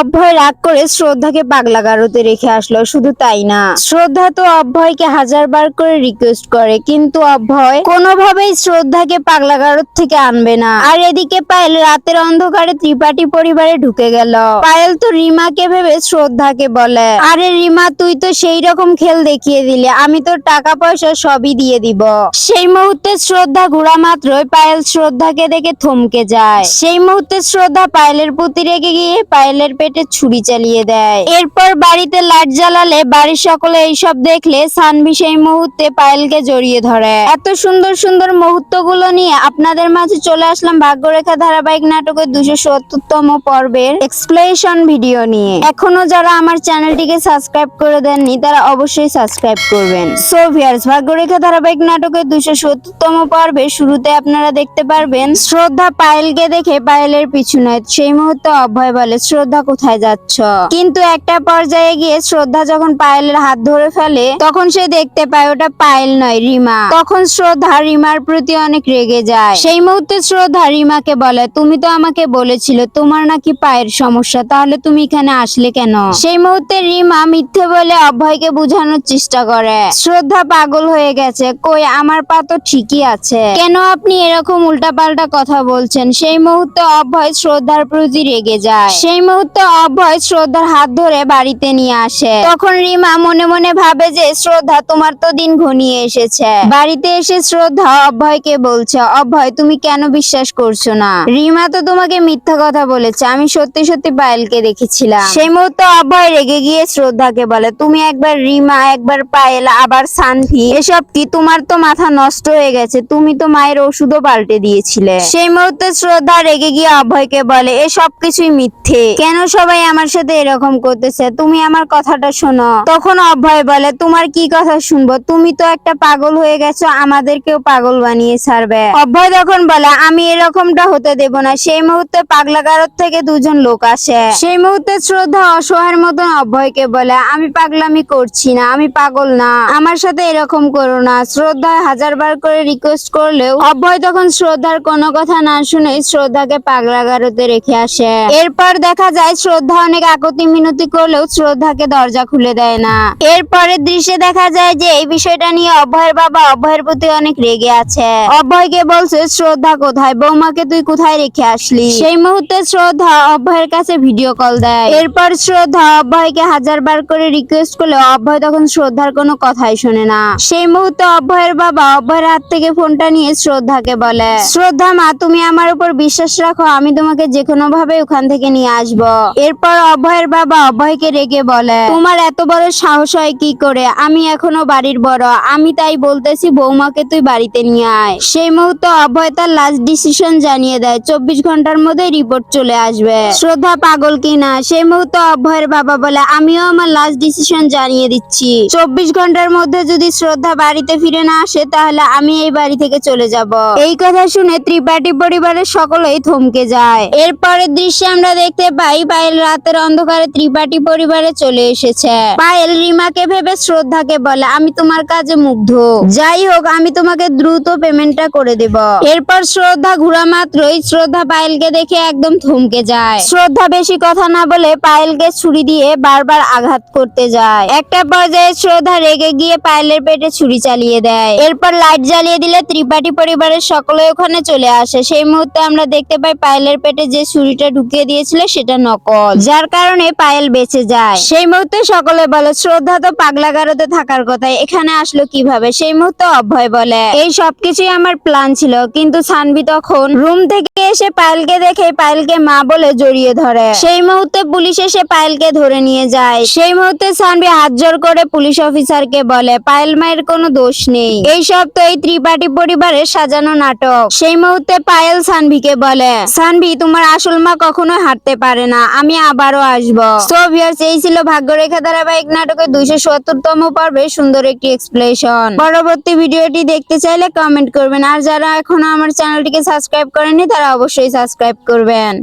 অভয় রাগ করে শ্রদ্ধাকে পাগলা গারোতে রেখে আসলো, শুধু তাই না। শ্রদ্ধা তো অভয়কে হাজার বার করে রিকোয়েস্ট করে, কিন্তু অভয় কোনোভাবেই শ্রদ্ধাকে পাগলা গারদ থেকে আনবে না। আর এদিকে পায়েল রাতের অন্ধকারে ত্রিপাঠী পরিবারে ঢুকে গেল। পায়েল তো রিমাকে ভেবে শ্রদ্ধাকে বলে, আরে রিমা, তুই তো সেই রকম খেল দেখিয়ে দিলে, আমি তোর টাকা পয়সা সবই দিয়ে দিব। সেই মুহূর্তে শ্রদ্ধা ঘোরা মাত্রই পায়েল শ্রদ্ধাকে দেখে থমকে যায়। সেই মুহূর্তে শ্রদ্ধা পায়েলের প্রতি রেগে গিয়ে পায়েলের পেটে ছুরি চালিয়ে দেয়। এরপর বাড়িতে লাইট জ্বালালে বাড়ির সকলে এইসব দেখলে সানভি সেই মুহূর্তে পায়েলকে জড়িয়ে ধরে। এত সুন্দর সুন্দর মুহূর্তগুলো নিয়ে আপনাদের মাঝে চলে আসলাম ভাগ্যরেখা ধারাবাহিক নাটকের দুশো সত্তরতম পর্বের এক্সপ্লেনেশন ভিডিও নিয়ে। এখনও যারা আমার চ্যানেলটিকে সাবস্ক্রাইব করে দেননি, তারা অবশ্যই সাবস্ক্রাইব করবেন। সো ভিয়ার্স ভাগ্যরেখা ধারাবাহিক নাটকের দুশো সত্তরতম পর্বে শুরুতে আপনারা দেখতে পারবেন, শ্রদ্ধা পায়েলকে দেখে পায়েলের পিছু নয় সেই মুহূর্তে অভয় বলে, শ্রদ্ধা কোথায় যাচ্ছ? কিন্তু একটা পর্যায়ে গিয়ে শ্রদ্ধা যখন পায়েলের হাত ধরে ফেলে, তখন সে দেখতে পায় ওটা পায়েল নয়, রিমা। তখন শ্রদ্ধা রিমার প্রতি অনেক রেগে যায়। সেই মুহূর্তে শ্রদ্ধা রিমাকে বলে, তুমি তো আমাকে বলেছিলে, তোমার নাকি পায়ের সমস্যা, তাহলে তুমি এখানে আসলে কেন? সেই মুহূর্তে রিমা মিথ্যে বলে অভয়কে বোঝানোর চেষ্টা করে। শ্রদ্ধা পাগল হয়ে গেছে, কই, আমার পা তো ঠিকই আছে। কেন আপনি এরকম উল্টাপাল্টা কথা বলছেন? সেই মুহূর্তে অভয় শ্রদ্ধার প্রতি রেগে যায়। সেই মুহূর্তে অভয় শ্রদ্ধার হাত ধরে বাড়িতে নিয়ে আসে। তখন রিমা মনে মনে ভাবে যে, শ্রদ্ধা, তোমার তো দিন ঘনিয়ে এসেছে। বাড়িতে এসে শ্রদ্ধা অভয়কে বলছে, অভয়, তুমি কেন বিশ্বাস করছ না? রিমা তো তোমাকে মিথ্যা কথা বলেছে, আমি সত্যি সত্যি পায়েলকে দেখেছিলাম। সেই মুহূর্তে অভয় রেগে গিয়ে শ্রদ্ধাকে বলে, তুমি একবার রিমা, একবার পায়েল, আবার সানভি এসব কি তোমার তো মাথা নষ্ট হয়ে গেছে? তুমি তো মায়ের ওষুধও পাল্টে দিয়েছিলে। সেই মুহূর্তে শ্রদ্ধা রেগে গিয়ে অভয়কে বলে এসব কিছুই মিথ্যে। কেন সবাই আমার সাথে এরকম করতেছে? তুমি আমার কথাটা শোনো। তখন অভয় বলে, তোমার কি কথা শুনব? তুমি তো একটা পাগল হয়ে গেছো, আমাদেরকেও পাগল বানিয়ে ছাড়বে। অভয় তখন বলে, আমি এরকমটা হতে দেব না। সেই মুহূর্তে পাগলা গারদ থেকে দুজন লোক আসে। সেই মুহূর্তে শ্রদ্ধা অসহায়ের মতন অভয়কে বলে, আমি পাগলামি করছি না, আমি পাগল না। আমার সাথে এরকম করো না। শ্রদ্ধা হাজার বার করে রিকোয়েস্ট করলেও অভয় তখন শ্রদ্ধার কোনো কথা না শুনে শ্রদ্ধাকে পাগলা গারদে রেখে আসে। এরপর দেখা যায় শ্রদ্ধা অনেক আকতি মিনতি করলেও শ্রদ্ধাকে দরজা খুলে দেয় না। এরপরের দৃশ্যে দেখা যায় যে এই বিষয়টা নিয়ে অভয়ের বাবা অভয়ের প্রতি অনেক রেগে আছে। অভয়কে বলছে, শ্রদ্ধা কোথায়? বৌমাকে তুই কোথায় রেখে আসলি? সেই মুহূর্তে শ্রদ্ধা অভয়ের কাছে ভিডিও কল দেয়। এরপর শ্রদ্ধা অভয়কে হাজার করে রিকোয়েস্ট করলে অভয় তখন শ্রদ্ধার কোনো কথাই শোনে না। সেই মুহূর্তে অভয়ের বাবা অভয়ের হাত থেকে ফোনটা নিয়ে শ্রদ্ধাকে বলে, শ্রদ্ধা মা, তুমি আমার উপর বিশ্বাস রাখো, আমি তোমাকে যে কোনো ভাবে ওখান থেকে নিয়ে আসব। এরপর অভয়ের বাবা অভয়কে রেগে বলে, তোমার এত বড় সাহস হয় কি করে? আমি এখনও বাড়ির বড়। আমি তাই বলতেছি, বৌমাকে তুই বাড়িতে নিয়ে আয়। সেই মুহূর্তে অভয় তার লাস্ট ডিসিশন জানিয়ে দেয়। চব্বিশ ঘণ্টার মধ্যে রিপোর্ট চলে আসবে। শ্রদ্ধা পাগল কিনা সেই মুহূর্তে অভয়ের বাবা বলে, আমিও আমার লাস্ট ডিসিশন জানিয়ে দিচ্ছি। চব্বিশ ঘণ্টার মধ্যে যদি শ্রদ্ধা বাড়িতে ফিরে না আসে, তাহলে আমি এই বাড়ি থেকে চলে যাব। এই কথা শুনে ত্রিপাঠী পরিবারের সকলেই থমকে যায়। এরপরের দৃশ্যে আমরা দেখতে পাই পায়েল রাতের অন্ধকারে ত্রিপাঠী পরিবারে চলে এসেছে। পায়েল রিমাকে ভেবে শ্রদ্ধাকে বলে, আমি তোমার কাজে মুগ্ধ। যাই হোক, আমি তোমাকে দ্রুত পেমেন্টটা করে দেব। এরপর শ্রদ্ধা ঘুরা মাত্রই শ্রদ্ধা পায়েলকে দেখে একদম থমকে যায়। শ্রদ্ধা বেশি কথা না বলে পায়েলকে ছুরি দিয়ে বারবার আঘাত করতে যায়। একটা পর্যায়ে শ্রদ্ধা রেগে গিয়ে পায়েলের পেটে ছুরি চালিয়ে দেয়। এরপর লাইট জ্বালিয়ে দিলে ত্রিপাঠী পরিবারের সকলে ওখানে চলে আসে। সেই মুহূর্তে আমরা দেখতে পাই পায়েলের পেটে যে ছুরিটা ঢুকিয়ে দিয়েছিল, সেটা নকল যার কারণে পায়েল বেঁচে যায়। সেই মুহূর্তে সকলে বলে, শ্রদ্ধা তো পাগলা গারদে থাকার কথা এখানে আসলো কীভাবে? সেই মুহূর্তে অভয় বলে, এই সবকিছুই আমার প্ল্যান ছিল। কিন্তু সানভি তখন রুম থেকে এসে পায়েলকে দেখে পায়েলকে মা বলে জড়িয়ে ধরে। সেই মুহূর্তে পুলিশ এসে পায়েলকে ধরে নিয়ে যায়। সেই মুহূর্তে সানভি হাত জোর করে পুলিশ অফিসারকে বলে, পায়েল মায়ের কোনো দোষ নেই। এই সব তো এই ত্রিপাঠী পরিবারের সাজানো নাটক। সেই মুহূর্তে পায়েল সানভিকে বলে, সানভি, তোমার আসল মা কখনো হারতে পারে না। আমি আবারও আসব। সো ভিউয়ার্স এই ছিল ভাগ্যরেখা ধারাবাহিক নাটকের দুইশো সত্তরতম পর্বে সুন্দর একটি এক্সপ্লেশন পরবর্তী ভিডিওটি দেখতে চাইলে কমেন্ট করবেন। আর যারা এখনও আমার চ্যানেলটিকে সাবস্ক্রাইব করেনি তারা অবশ্যই সাবস্ক্রাইব করবেন।